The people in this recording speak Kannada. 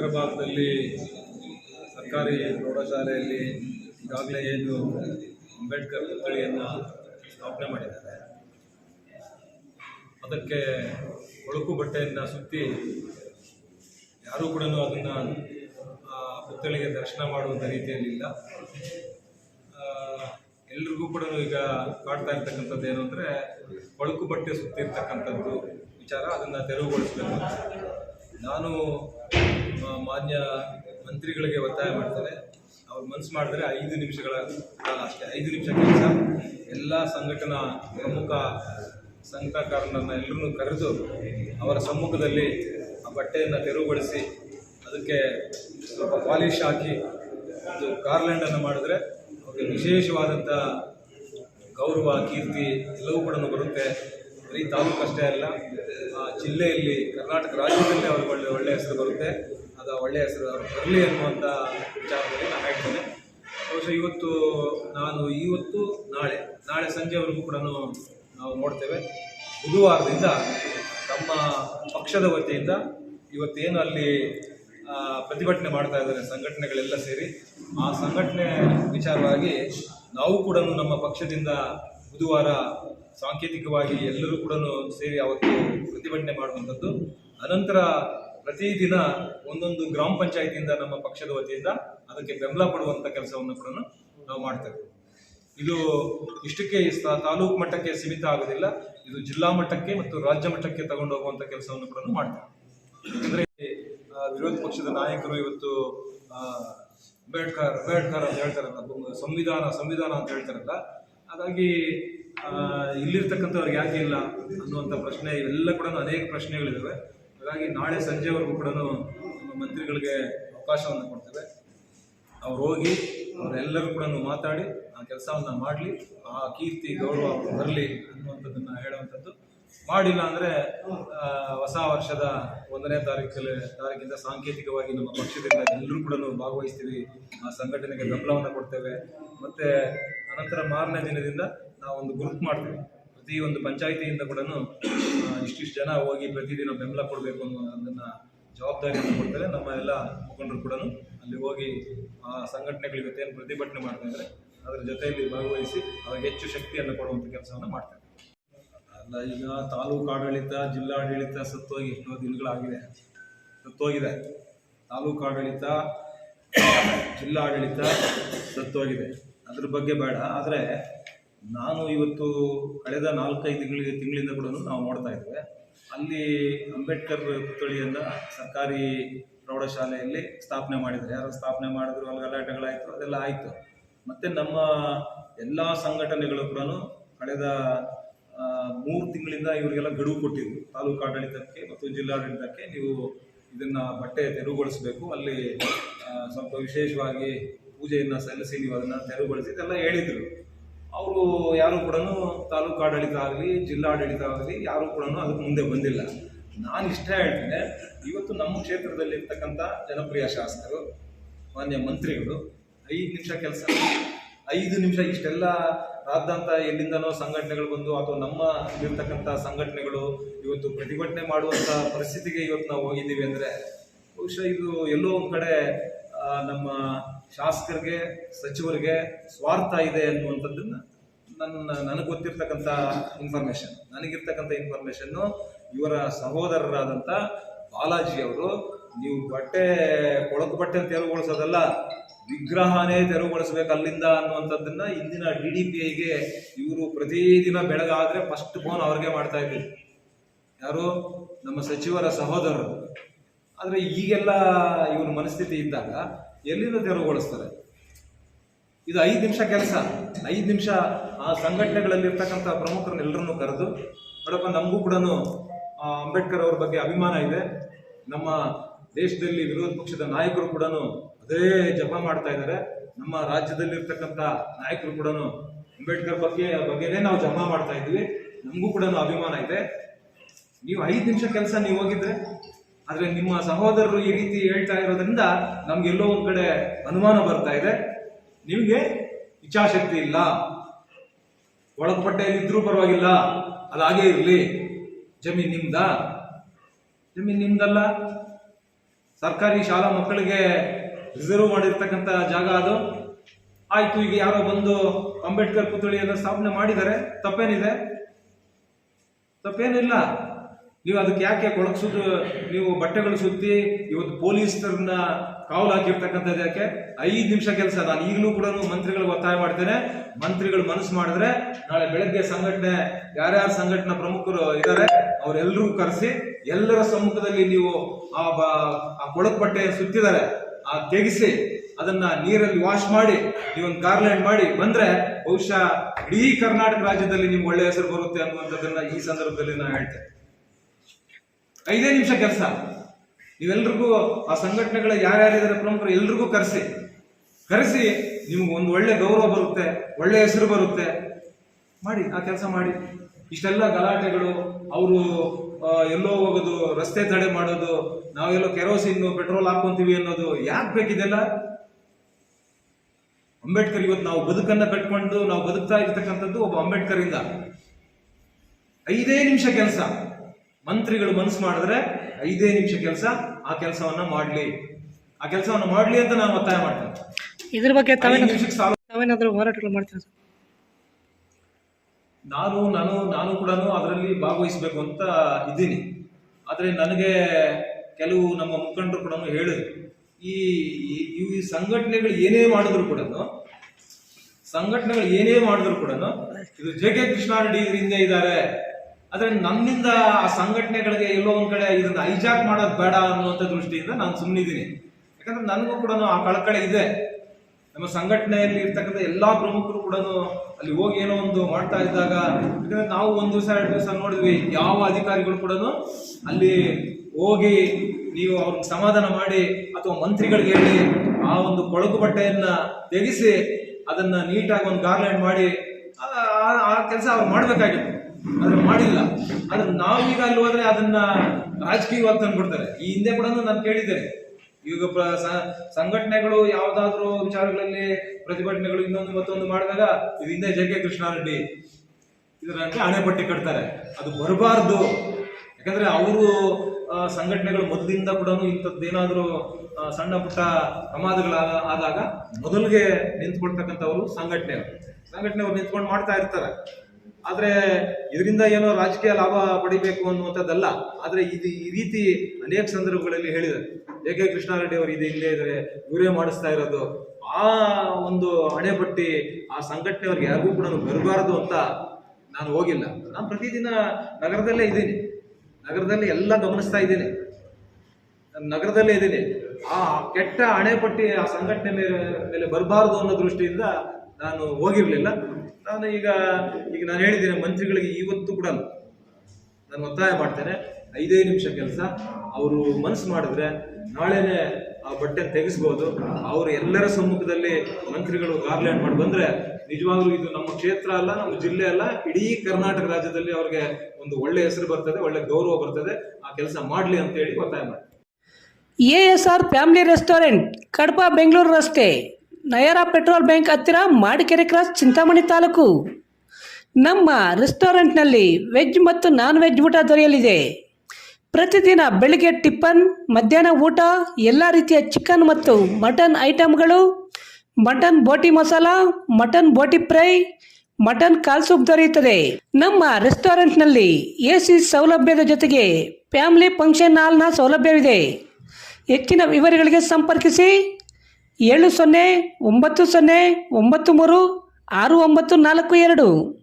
ಉತ್ತರ ಭಾರತದಲ್ಲಿ ಸರ್ಕಾರಿ ಪ್ರೌಢಶಾಲೆಯಲ್ಲಿ ಈಗಾಗಲೇ ಏನು ಅಂಬೇಡ್ಕರ್ ಪುತ್ಥಳಿಯನ್ನು ಸ್ಥಾಪನೆ ಮಾಡಿದ್ದಾರೆ. ಅದಕ್ಕೆ ಕೊಳಕು ಬಟ್ಟೆಯನ್ನು ಸುತ್ತಿ ಯಾರೂ ಕೂಡ ಅದನ್ನು ಪುತ್ಥಳಿಗೆ ದರ್ಶನ ಮಾಡುವಂಥ ರೀತಿಯಲ್ಲಿಲ್ಲ. ಎಲ್ರಿಗೂ ಕೂಡ ಈಗ ಕಾಡ್ತಾ ಇರ್ತಕ್ಕಂಥದ್ದು ಏನು ಅಂದರೆ ಕೊಳಕು ಬಟ್ಟೆ ಸುತ್ತಿರ್ತಕ್ಕಂಥದ್ದು ವಿಚಾರ, ಅದನ್ನು ತೆರವುಗೊಳಿಸಬೇಕು ನಾನು ಮಾನ್ಯ ಮಂತ್ರಿಗಳಿಗೆ ಒತ್ತಾಯ ಮಾಡ್ತೇನೆ. ಅವ್ರು ಮನಸ್ಸು ಮಾಡಿದ್ರೆ ಐದು ನಿಮಿಷಗಳ ಕಾಲ ಅಷ್ಟೇ. ಐದು ನಿಮಿಷ ಕೆಲಸ. ಎಲ್ಲ ಸಂಘಟನಾ ಪ್ರಮುಖ ಸಂಘಕಾರರನ್ನ ಎಲ್ಲರನ್ನೂ ಕರೆದು ಅವರ ಸಮ್ಮುಖದಲ್ಲಿ ಆ ಬಟ್ಟೆಯನ್ನು ತೆರವುಗೊಳಿಸಿ ಅದಕ್ಕೆ ಸ್ವಲ್ಪ ಪಾಲಿಶ್ ಹಾಕಿ ಒಂದು ಗಾರ್ಲ್ಯಾಂಡನ್ನು ಮಾಡಿದ್ರೆ ಅವ್ರಿಗೆ ವಿಶೇಷವಾದಂಥ ಗೌರವ, ಕೀರ್ತಿ ಎಲ್ಲವೂ ಕೂಡ ಬರುತ್ತೆ. ಬರೀ ತಾಲೂಕು ಅಷ್ಟೇ ಅಲ್ಲ ಜಿಲ್ಲೆಯಲ್ಲಿ, ಕರ್ನಾಟಕ ರಾಜ್ಯದಲ್ಲಿ ಅವ್ರಿಗೆ ಒಳ್ಳೆ ಒಳ್ಳೆಯ ಹೆಸರು ಬರುತ್ತೆ. ಅದು ಒಳ್ಳೆಯ ಹೆಸರು ಅವ್ರಿಗೆ ಬರಲಿ ಅನ್ನುವಂಥ ವಿಚಾರದಲ್ಲಿ ನಾನು ಹೇಳ್ತೇನೆ. ಬಹುಶಃ ಇವತ್ತು ನಾನು ಇವತ್ತು ನಾಳೆ ನಾಳೆ ಸಂಜೆವರೆಗೂ ಕೂಡ ನಾವು ನೋಡ್ತೇವೆ. ಬುಧವಾರದಿಂದ ನಮ್ಮ ಪಕ್ಷದ ವತಿಯಿಂದ ಇವತ್ತೇನು ಅಲ್ಲಿ ಪ್ರತಿಭಟನೆ ಮಾಡ್ತಾ ಇದ್ದಾರೆ ಸಂಘಟನೆಗಳೆಲ್ಲ ಸೇರಿ, ಆ ಸಂಘಟನೆ ವಿಚಾರವಾಗಿ ನಾವು ಕೂಡ ನಮ್ಮ ಪಕ್ಷದಿಂದ ಬುಧವಾರ ಸಾಂಕೇತಿಕವಾಗಿ ಎಲ್ಲರೂ ಕೂಡ ಸೇರಿ ಅವತ್ತು ಪ್ರತಿಭಟನೆ ಮಾಡುವಂಥದ್ದು. ಅನಂತರ ಪ್ರತಿದಿನ ಒಂದೊಂದು ಗ್ರಾಮ ಪಂಚಾಯತಿಯಿಂದ ನಮ್ಮ ಪಕ್ಷದ ವತಿಯಿಂದ ಅದಕ್ಕೆ ಬೆಂಬಲ ಕೊಡುವಂಥ ಕೆಲಸವನ್ನು ಕೂಡ ನಾವು ಮಾಡ್ತೇವೆ ಇದು ಇಷ್ಟಕ್ಕೆ ತಾಲೂಕು ಮಟ್ಟಕ್ಕೆ ಸೀಮಿತ ಆಗೋದಿಲ್ಲ. ಇದು ಜಿಲ್ಲಾ ಮಟ್ಟಕ್ಕೆ ಮತ್ತು ರಾಜ್ಯ ಮಟ್ಟಕ್ಕೆ ತಗೊಂಡು ಹೋಗುವಂಥ ಕೆಲಸವನ್ನು ಕೂಡ ಮಾಡ್ತೇವೆ ಅಂದರೆ ವಿರೋಧ ಪಕ್ಷದ ನಾಯಕರು ಇವತ್ತು ಅಂಬೇಡ್ಕರ್ ಅಂಬೇಡ್ಕರ್ ಅಂತ ಹೇಳ್ತಾರಲ್ಲ, ಸಂವಿಧಾನ ಸಂವಿಧಾನ ಅಂತ ಹೇಳ್ತಾರಲ್ಲ, ಹಾಗಾಗಿ ಇಲ್ಲಿರ್ತಕ್ಕಂಥವ್ರಿಗೆ ಯಾಕೆ ಇಲ್ಲ ಅನ್ನುವಂಥ ಪ್ರಶ್ನೆ, ಇವೆಲ್ಲ ಕೂಡ ಅನೇಕ ಪ್ರಶ್ನೆಗಳಿದ್ದಾವೆ ಹಾಗಾಗಿ ನಾಳೆ ಸಂಜೆವರೆಗೂ ಕೂಡ ನಮ್ಮ ಮಂತ್ರಿಗಳಿಗೆ ಅವಕಾಶವನ್ನು ಕೊಡ್ತೇವೆ. ಅವ್ರು ಹೋಗಿ, ಅವರೆಲ್ಲರೂ ಕೂಡ ಮಾತಾಡಿ, ಆ ಕೆಲಸವನ್ನು ಮಾಡಲಿ, ಆ ಕೀರ್ತಿ, ಗೌರವ ಬರಲಿ ಅನ್ನುವಂಥದ್ದನ್ನು ಹೇಳುವಂಥದ್ದು. ಮಾಡಿಲ್ಲ ಅಂದರೆ ಹೊಸ ವರ್ಷದ ಒಂದನೇ ತಾರೀಕಲ್ಲಿ, ತಾರೀಕಿಂದ ಸಾಂಕೇತಿಕವಾಗಿ ನಮ್ಮ ಪಕ್ಷದಿಂದ ಎಲ್ಲರೂ ಕೂಡ ಭಾಗವಹಿಸ್ತೀವಿ. ಆ ಸಂಘಟನೆಗೆ ಬೆಂಬಲವನ್ನು ಕೊಡ್ತೇವೆ. ಮತ್ತು ಅನಂತರ ಮಾರನೇ ದಿನದಿಂದ ನಾವು ಒಂದು ಗ್ರೂಪ್ ಮಾಡ್ತೀವಿ. ಪ್ರತಿ ಒಂದು ಪಂಚಾಯಿತಿಯಿಂದ ಕೂಡ ಇಷ್ಟಿಷ್ಟು ಜನ ಹೋಗಿ ಪ್ರತಿದಿನ ಬೆಂಬಲ ಕೊಡಬೇಕು ಅನ್ನೋ ಅದನ್ನು ಜವಾಬ್ದಾರಿಯನ್ನು ಕೊಡ್ತಾರೆ. ನಮ್ಮ ಎಲ್ಲ ಮುಖಂಡರು ಕೂಡ ಅಲ್ಲಿ ಹೋಗಿ ಆ ಸಂಘಟನೆಗಳ ಜೊತೆ ಏನು ಪ್ರತಿಭಟನೆ ಮಾಡ್ತಾ ಇದ್ದಾರೆ ಅದರ ಜೊತೆಯಲ್ಲಿ ಭಾಗವಹಿಸಿ ಅವ್ರಿಗೆ ಹೆಚ್ಚು ಶಕ್ತಿಯನ್ನು ಕೊಡುವಂಥ ಕೆಲಸವನ್ನು ಮಾಡ್ತಾರೆ. ಅಲ್ಲ, ಈಗ ತಾಲೂಕು ಆಡಳಿತ, ಜಿಲ್ಲಾಡಳಿತ ಸತ್ತೋಗಿ ಎಷ್ಟೋ ದಿನಗಳಾಗಿದೆ. ಸತ್ತೋಗಿದೆ. ತಾಲೂಕು ಆಡಳಿತ, ಜಿಲ್ಲಾಡಳಿತ ಸತ್ತೋಗಿದೆ. ಅದ್ರ ಬಗ್ಗೆ ಬೇಡ. ಆದರೆ ನಾನು ಇವತ್ತು ಕಳೆದ ನಾಲ್ಕೈದು ತಿಂಗಳಿಗೆ ತಿಂಗಳಿಂದ ಕೂಡ ನಾವು ನೋಡ್ತಾ ಇದ್ದೇವೆ. ಅಲ್ಲಿ ಅಂಬೇಡ್ಕರ್ ಪುತ್ಥಳಿಯನ್ನು ಸರ್ಕಾರಿ ಪ್ರೌಢಶಾಲೆಯಲ್ಲಿ ಸ್ಥಾಪನೆ ಮಾಡಿದ್ರು. ಯಾರು ಸ್ಥಾಪನೆ ಮಾಡಿದ್ರು? ಅಲ್ಲಿ ಗಲಾಟೆಗಳಾಯಿತು, ಅದೆಲ್ಲ ಆಯಿತು. ಮತ್ತು ನಮ್ಮ ಎಲ್ಲ ಸಂಘಟನೆಗಳು ಕೂಡ ಕಳೆದ ಮೂರು ತಿಂಗಳಿಂದ ಇವರಿಗೆಲ್ಲ ಗಡುವು ಕೊಟ್ಟಿದ್ರು. ತಾಲೂಕು ಆಡಳಿತಕ್ಕೆ ಮತ್ತು ಜಿಲ್ಲಾಡಳಿತಕ್ಕೆ ನೀವು ಇದನ್ನ ಬಟ್ಟೆ ತೆರವುಗೊಳಿಸಬೇಕು. ಅಲ್ಲಿ ಸ್ವಲ್ಪ ವಿಶೇಷವಾಗಿ ಪೂಜೆಯನ್ನು ಸಲ್ಲಿಸಿ ನೀವು ಅದನ್ನು ತೆರವುಗೊಳಿಸಿ ಇದೆಲ್ಲ ಹೇಳಿದರು. ಅವರು ಯಾರು ಕೂಡ ತಾಲೂಕು ಆಡಳಿತ ಆಗಲಿ ಜಿಲ್ಲಾಡಳಿತ ಆಗಲಿ ಯಾರು ಕೂಡ ಅದಕ್ಕೆ ಮುಂದೆ ಬಂದಿಲ್ಲ. ನಾನು ಇಷ್ಟ ಹೇಳ್ತೇನೆ, ಇವತ್ತು ನಮ್ಮ ಕ್ಷೇತ್ರದಲ್ಲಿ ಇರ್ತಕ್ಕಂಥ ಜನಪ್ರಿಯ ಶಾಸಕರು, ಮಾನ್ಯ ಮಂತ್ರಿಗಳು, ಐದು ನಿಮಿಷ ಕೆಲಸ. ಐದು ನಿಮಿಷ ಇಷ್ಟೆಲ್ಲ ಆದಂತ ಎಲ್ಲಿಂದನೋ ಸಂಘಟನೆಗಳು ಬಂದು ಅಥವಾ ನಮ್ಮ ಇರ್ತಕ್ಕಂಥ ಸಂಘಟನೆಗಳು ಇವತ್ತು ಪ್ರತಿಭಟನೆ ಮಾಡುವಂಥ ಪರಿಸ್ಥಿತಿಗೆ ಇವತ್ತು ನಾವು ಹೋಗಿದ್ದೀವಿ ಅಂದರೆ ಬಹುಶಃ ಇದು ಎಲ್ಲೋ ಒಂದು ಕಡೆ ನಮ್ಮ ಶಾಸಕರಿಗೆ, ಸಚಿವರಿಗೆ ಸ್ವಾರ್ಥ ಇದೆ ಅನ್ನುವಂಥದ್ದನ್ನು ನನ್ನ, ನನಗೆ ಗೊತ್ತಿರ್ತಕ್ಕಂಥ ಇನ್ಫಾರ್ಮೇಶನ್ ನನಗಿರ್ತಕ್ಕಂಥ ಇನ್ಫಾರ್ಮೇಷನ್ನು ಇವರ ಸಹೋದರರಾದಂಥ ಬಾಲಾಜಿ ಅವರು, ನೀವು ಬಟ್ಟೆ, ಕೊಳಕು ಬಟ್ಟೆ ತೆರವುಗೊಳಿಸೋದಲ್ಲ, ವಿಗ್ರಹನೇ ತೆರವುಗೊಳಿಸ್ಬೇಕು ಅಲ್ಲಿಂದ ಅನ್ನುವಂಥದ್ದನ್ನ ಇಂದಿನ ಡಿ ಡಿ ಪಿ ಐಗೆ ಇವರು ಪ್ರತಿದಿನ ಬೆಳಗಾದ್ರೆ ಫಸ್ಟ್ ಫೋನ್ ಅವ್ರಿಗೆ ಮಾಡ್ತಾ ಇದ್ರು ಯಾರು? ನಮ್ಮ ಸಚಿವರ ಸಹೋದರರು. ಆದರೆ ಈಗೆಲ್ಲ ಇವ್ರ ಮನಸ್ಥಿತಿ ಇದ್ದಾಗ ಎಲ್ಲಿಂದ ತೆರವುಗೊಳಿಸ್ತಾರೆ? ಇದು ಐದು ನಿಮಿಷ ಕೆಲಸ. ಐದು ನಿಮಿಷ ಆ ಸಂಘಟನೆಗಳಲ್ಲಿ ಇರ್ತಕ್ಕಂಥ ಪ್ರಮುಖರನ್ನೆಲ್ಲರನ್ನೂ ಕರೆದು, ನೋಡಪ್ಪ, ನಮಗೂ ಕೂಡ ಅಂಬೇಡ್ಕರ್ ಅವ್ರ ಬಗ್ಗೆ ಅಭಿಮಾನ ಇದೆ. ನಮ್ಮ ದೇಶದಲ್ಲಿ ವಿರೋಧ ಪಕ್ಷದ ನಾಯಕರು ಕೂಡ ಅದೇ ಜಪ ಮಾಡ್ತಾ ಇದ್ದಾರೆ. ನಮ್ಮ ರಾಜ್ಯದಲ್ಲಿ ಇರ್ತಕ್ಕಂಥ ನಾಯಕರು ಕೂಡ ಅಂಬೇಡ್ಕರ್ ಬಗ್ಗೆ ಬಗ್ಗೆನೇ ನಾವು ಜಮಾ ಮಾಡ್ತಾ ಇದ್ವಿ. ನಮಗೂ ಕೂಡ ಅಭಿಮಾನ ಇದೆ. ನೀವು ಐದು ನಿಮಿಷ ಕೆಲಸ, ನೀವು ಹೋಗಿದ್ರೆ ಆದ್ರೆ ನಿಮ್ಮ ಸಹೋದರರು ಈ ರೀತಿ ಹೇಳ್ತಾ ಇರೋದ್ರಿಂದ ನಮಗೆಲ್ಲೋ ಒಂದು ಕಡೆ ಅನುಮಾನ ಬರ್ತಾ ಇದೆ. ನಿಮಗೆ ಇಚ್ಛಾಶಕ್ತಿ ಇಲ್ಲ. ಒಳಪಟ್ಟೆಯಲ್ಲಿ ಇದ್ರೂ ಪರವಾಗಿಲ್ಲ. ಹಾಗೇ ಇರಲಿ. ಜಮೀನ್ ನಿಮ್ದ? ಜಮೀನ್ ನಿಮ್ದಲ್ಲ. ಸರ್ಕಾರಿ ಶಾಲಾ ಮಕ್ಕಳಿಗೆ ರಿಸರ್ವ್ ಮಾಡಿರ್ತಕ್ಕಂಥ ಜಾಗ ಅದು. ಆಯಿತು, ಈಗ ಯಾರೋ ಬಂದು ಅಂಬೇಡ್ಕರ್ ಪುತ್ಥಳಿಯನ್ನು ಸ್ಥಾಪನೆ ಮಾಡಿದ್ದಾರೆ ತಪ್ಪೇನಿದೆ? ತಪ್ಪೇನಿಲ್ಲ. ನೀವು ಅದಕ್ಕೆ ಯಾಕೆ ಕೊಳಗಿಸೋದು, ನೀವು ಬಟ್ಟೆಗಳು ಸುತ್ತಿ ಇವತ್ತು ಪೊಲೀಸರನ್ನ ಕಾವಲು ಹಾಕಿರ್ತಕ್ಕಂಥದ್ದು ಯಾಕೆ? ಐದು ನಿಮಿಷ ಕೆಲಸ ನಾನು ಈಗಲೂ ಕೂಡ ಮಂತ್ರಿಗಳಿಗೆ ಒತ್ತಾಯ ಮಾಡ್ತೇನೆ. ಮಂತ್ರಿಗಳು ಮನಸ್ಸು ಮಾಡಿದ್ರೆ ನಾಳೆ ಬೆಳಗ್ಗೆ ಸಂಘಟನೆ, ಯಾರ್ಯಾರ ಸಂಘಟನಾ ಪ್ರಮುಖರು ಇದ್ದಾರೆ ಅವರೆಲ್ಲರೂ ಕರೆಸಿ ಎಲ್ಲರ ಸಮ್ಮುಖದಲ್ಲಿ ನೀವು ಆ ಆ ಕೊಳಕ್ ಬಟ್ಟೆ ಸುತ್ತಿದ್ದಾರೆ ಆ ತೆಗೆಸಿ ಅದನ್ನ ನೀರಲ್ಲಿ ವಾಶ್ ಮಾಡಿ, ನೀವೊಂದು ಗಾರ್ಲ್ಯಾಂಡ್ ಮಾಡಿ ಬಂದ್ರೆ ಬಹುಶಃ ಇಡೀ ಕರ್ನಾಟಕ ರಾಜ್ಯದಲ್ಲಿ ನಿಮ್ಗೆ ಒಳ್ಳೆ ಹೆಸರು ಬರುತ್ತೆ ಅನ್ನುವಂಥದ್ದನ್ನ ಈ ಸಂದರ್ಭದಲ್ಲಿ ನಾನು ಹೇಳ್ತೇನೆ. ಐದೇ ನಿಮಿಷ ಕೆಲಸ. ನೀವೆಲ್ರಿಗೂ ಆ ಸಂಘಟನೆಗಳ ಯಾರ್ಯಾರಿದ್ದಾರೆ ಪ್ರಮುಖರು ಎಲ್ರಿಗೂ ಕರೆಸಿ. ಕರೆಸಿ ನಿಮ್ಗೆ ಒಂದು ಒಳ್ಳೆ ಗೌರವ ಬರುತ್ತೆ, ಒಳ್ಳೆ ಹೆಸರು ಬರುತ್ತೆ. ಮಾಡಿ, ಆ ಕೆಲಸ ಮಾಡಿ. ಇಷ್ಟೆಲ್ಲ ಗಲಾಟೆಗಳು, ಅವರು ಎಲ್ಲೋ ಹೋಗೋದು, ರಸ್ತೆ ತಡೆ ಮಾಡೋದು, ನಾವೆಲ್ಲೋ ಕೆರೋಸಿನ್ ಪೆಟ್ರೋಲ್ ಹಾಕೊಂತೀವಿ ಅನ್ನೋದು ಯಾಕೆ ಬೇಕಿದೆಲ್ಲ? ಅಂಬೇಡ್ಕರ್ ಇವತ್ತು ನಾವು ಬದುಕನ್ನ ಕಟ್ಕೊಂಡು ನಾವು ಬದುಕ್ತಾ ಇರ್ತಕ್ಕಂಥದ್ದು ಒಬ್ಬ ಅಂಬೇಡ್ಕರ್ ಇಂದ ಐದೇ ನಿಮಿಷ ಕೆಲಸ. ಮಂತ್ರಿಗಳು ಮನಸ್ಸು ಮಾಡಿದ್ರೆ ಐದೇ ನಿಮಿಷ ಕೆಲಸ ಆ ಕೆಲಸವನ್ನ ಮಾಡ್ಲಿ. ಆ ಕೆಲಸವನ್ನ ಮಾಡ್ಲಿ ಅಂತ ನಾನು ಒತ್ತಾಯ ಮಾಡ್ತೇನೆ. ಇದ್ರ ಬಗ್ಗೆ ತಾವೇನಾದ್ರು ಹೋರಾಟಗಳು ಮಾಡ್ತೀರಾ ನಾನು ನಾನು ನಾನು ಕೂಡ ಅದರಲ್ಲಿ ಭಾಗವಹಿಸಬೇಕು ಅಂತ ಇದ್ದೀನಿ. ಆದರೆ ನನಗೆ ಕೆಲವು ನಮ್ಮ ಮುಖಂಡರು ಕೂಡ ಹೇಳಿದ್ರು. ಈ ಈ- ಈ ಸಂಘಟನೆಗಳು ಏನೇ ಮಾಡಿದ್ರು ಕೂಡ ಸಂಘಟನೆಗಳು ಏನೇ ಮಾಡಿದ್ರು ಕೂಡ ಇದು ಜೆ ಕೆ ಕೃಷ್ಣಾರೆಡ್ಡಿ ಇದರಿಂದ ಇದ್ದಾರೆ. ಆದ್ರೆ ನನ್ನಿಂದ ಆ ಸಂಘಟನೆಗಳಿಗೆ ಎಲ್ಲೋ ಒಂದು ಕಡೆ ಇದನ್ನ ಐಜಾಕ್ ಮಾಡೋದು ಬೇಡ ಅನ್ನುವಂಥ ದೃಷ್ಟಿಯಿಂದ ನಾನು ಸುಮ್ಮನಿದ್ದೀನಿ ಯಾಕಂದ್ರೆ ನನಗೂ ಕೂಡ ಆ ಕಳಕಳಿ ಇದೆ. ನಮ್ಮ ಸಂಘಟನೆಯಲ್ಲಿ ಇರ್ತಕ್ಕಂಥ ಎಲ್ಲಾ ಪ್ರಮುಖರು ಕೂಡ ಅಲ್ಲಿ ಹೋಗಿ ಏನೋ ಒಂದು ಮಾಡ್ತಾ ಇದ್ದಾಗ, ಯಾಕಂದ್ರೆ ನಾವು ಒಂದು ದಿವಸ, ಎರಡು ದಿವಸ ನೋಡಿದ್ವಿ, ಯಾವ ಅಧಿಕಾರಿಗಳು ಕೂಡ ಅಲ್ಲಿ ಹೋಗಿ ನೀವು ಅವ್ರಿಗೆ ಸಮಾಧಾನ ಮಾಡಿ ಅಥವಾ ಮಂತ್ರಿಗಳಿಗೆ ಹೇಳಿ ಆ ಒಂದು ಕೊಳಕು ಬಟ್ಟೆಯನ್ನ ತೆಗೆಸಿ ಅದನ್ನ ನೀಟಾಗಿ ಒಂದು ಗಾರ್ಲೆಂಡ್ ಮಾಡಿ ಆ- ಕೆಲಸ ಅವ್ರು ಮಾಡ್ಬೇಕಾಗಿತ್ತು. ಆದ್ರೆ ಮಾಡಿಲ್ಲ. ಆದ್ರೆ ನಾವೀಗ ಅಲ್ಲಿ ಹೋದ್ರೆ ಅದನ್ನ ರಾಜಕೀಯವಾಗಿ ತಂದ್ಬಿಡ್ತಾರೆ ಈ ಹಿಂದೆ ಕೂಡ ನಾನು ಕೇಳಿದ್ದೇನೆ. ಈಗ ಸಂಘಟನೆಗಳು ಯಾವ್ದಾದ್ರು ವಿಚಾರಗಳಲ್ಲಿ ಪ್ರತಿಭಟನೆಗಳು ಇನ್ನೊಂದು ಮತ್ತೊಂದು ಮಾಡಿದಾಗ ಇದು ಹಿಂದೆ ಜೆ ಕೆ ಕೃಷ್ಣಾರೆಡ್ಡಿ ಇದರಂತೆ ಹಣೆಪಟ್ಟಿ ಕಟ್ತಾರೆ. ಅದು ಬರಬಾರ್ದು. ಯಾಕಂದ್ರೆ ಅವರು ಸಂಘಟನೆಗಳು ಮೊದಲಿಂದ ಕೂಡ ಇಂಥದ್ದೇನಾದರೂ ಸಣ್ಣ ಪುಟ್ಟ ಪ್ರಮಾದಗಳ ಆದಾಗ ಮೊದಲಿಗೆ ನಿಂತ್ಕೊಳ್ತಕ್ಕಂಥವ್ರು ಸಂಘಟನೆ ಸಂಘಟನೆಯವರು ನಿಂತ್ಕೊಂಡು ಮಾಡ್ತಾ ಇರ್ತಾರೆ. ಆದ್ರೆ ಇದರಿಂದ ಏನೋ ರಾಜಕೀಯ ಲಾಭ ಪಡಿಬೇಕು ಅನ್ನುವಂಥದ್ದಲ್ಲ. ಆದ್ರೆ ಇದು ಈ ರೀತಿ ಅನೇಕ ಸಂದರ್ಭಗಳಲ್ಲಿ ಹೇಳಿದ್ದಾರೆ. ಎ ಕೆ ಕೃಷ್ಣಾರೆಡ್ಡಿ ಅವರು ಇದು ಇಲ್ಲೇ ಇದ್ದಾರೆ ಇವರೇ ಮಾಡಿಸ್ತಾ ಇರೋದು. ಆ ಒಂದು ಹಣೆಪಟ್ಟಿ ಆ ಸಂಘಟನೆಯವ್ರಿಗೆ ಯಾರಿಗೂ ಕೂಡ ಬರಬಾರದು ಅಂತ ನಾನು ಹೋಗಿಲ್ಲ. ನಾನು ಪ್ರತಿದಿನ ನಗರದಲ್ಲೇ ಇದ್ದೀನಿ. ನಗರದಲ್ಲಿ ಎಲ್ಲ ಗಮನಿಸ್ತಾ ಇದ್ದೀನಿ. ನಗರದಲ್ಲೇ ಇದ್ದೀನಿ. ಆ ಕೆಟ್ಟ ಹಣೆಪಟ್ಟಿ ಆ ಸಂಘಟನೆ ಮೇಲೆ ಬರಬಾರದು ಅನ್ನೋ ದೃಷ್ಟಿಯಿಂದ ನಾನು ಹೋಗಿರಲಿಲ್ಲ. ನಾನು ಈಗ ಈಗ ನಾನು ಹೇಳಿದ್ದೇನೆ ಮಂತ್ರಿಗಳಿಗೆ ಇವತ್ತು ಕೂಡ ನಾನು ಒತ್ತಾಯ ಮಾಡ್ತೇನೆ. ಐದೇ ನಿಮಿಷ ಕೆಲಸ. ಅವರು ಮನಸ್ಸು ಮಾಡಿದ್ರೆ ನಾಳೆನೆ ಆ ಬಟ್ಟೆ ತೆಗೆಸ್ಬೋದು. ಅವರು ಎಲ್ಲರ ಸಮ್ಮುಖದಲ್ಲಿ ಮಂತ್ರಿಗಳು ಗಾರ್ಲ್ಯಾಂಡ್ ಮಾಡಿ ಬಂದ್ರೆ ನಿಜವಾಗ್ಲೂ ಇದು ನಮ್ಮ ಕ್ಷೇತ್ರ ಅಲ್ಲ, ನಮ್ಮ ಜಿಲ್ಲೆ ಅಲ್ಲ. ಇಡೀ ಕರ್ನಾಟಕ ರಾಜ್ಯದಲ್ಲಿ ಅವ್ರಿಗೆ ಒಂದು ಒಳ್ಳೆ ಹೆಸರು ಬರ್ತದೆ, ಒಳ್ಳೆ ಗೌರವ ಬರ್ತದೆ. ಆ ಕೆಲಸ ಮಾಡ್ಲಿ ಅಂತ ಹೇಳಿ ಒತ್ತಾಯ ಮಾಡಿ A S R family restaurant Kadapa Bengaluru ರಸ್ತೆ. ನಯರಾ ಪೆಟ್ರೋಲ್ ಬ್ಯಾಂಕ್ ಹತ್ತಿರ ಮಾಡಿಕೆರೆ ಕ್ರಾಸ್ ಚಿಂತಾಮಣಿ ತಾಲೂಕು. ನಮ್ಮ ರೆಸ್ಟೋರೆಂಟ್ನಲ್ಲಿ ವೆಜ್ ಮತ್ತು ನಾನ್ ವೆಜ್ ಊಟ ದೊರೆಯಲಿದೆ. ಪ್ರತಿದಿನ ಬೆಳಿಗ್ಗೆ ಟಿಫನ್, ಮಧ್ಯಾಹ್ನ ಊಟ, ಎಲ್ಲ ರೀತಿಯ ಚಿಕನ್ ಮತ್ತು ಮಟನ್ ಐಟಮ್ಗಳು mutton boti masala, mutton boti fry, mutton ಕಾಲ್ ಸೂಪ್ ದೊರೆಯುತ್ತದೆ. ನಮ್ಮ ರೆಸ್ಟೋರೆಂಟ್ನಲ್ಲಿ ಎ ಸಿ ಸೌಲಭ್ಯದ ಜೊತೆಗೆ ಫ್ಯಾಮಿಲಿ ಫಂಕ್ಷನ್ ಹಾಲ್ನ ಸೌಲಭ್ಯವಿದೆ. ಹೆಚ್ಚಿನ ವಿವರಗಳಿಗೆ ಸಂಪರ್ಕಿಸಿ. ಏಳು ಸೊನ್ನೆ ಒಂಬತ್ತು ಸೊನ್ನೆ ಒಂಬತ್ತು ಮೂರು ಆರು ಒಂಬತ್ತು ನಾಲ್ಕು ಎರಡು.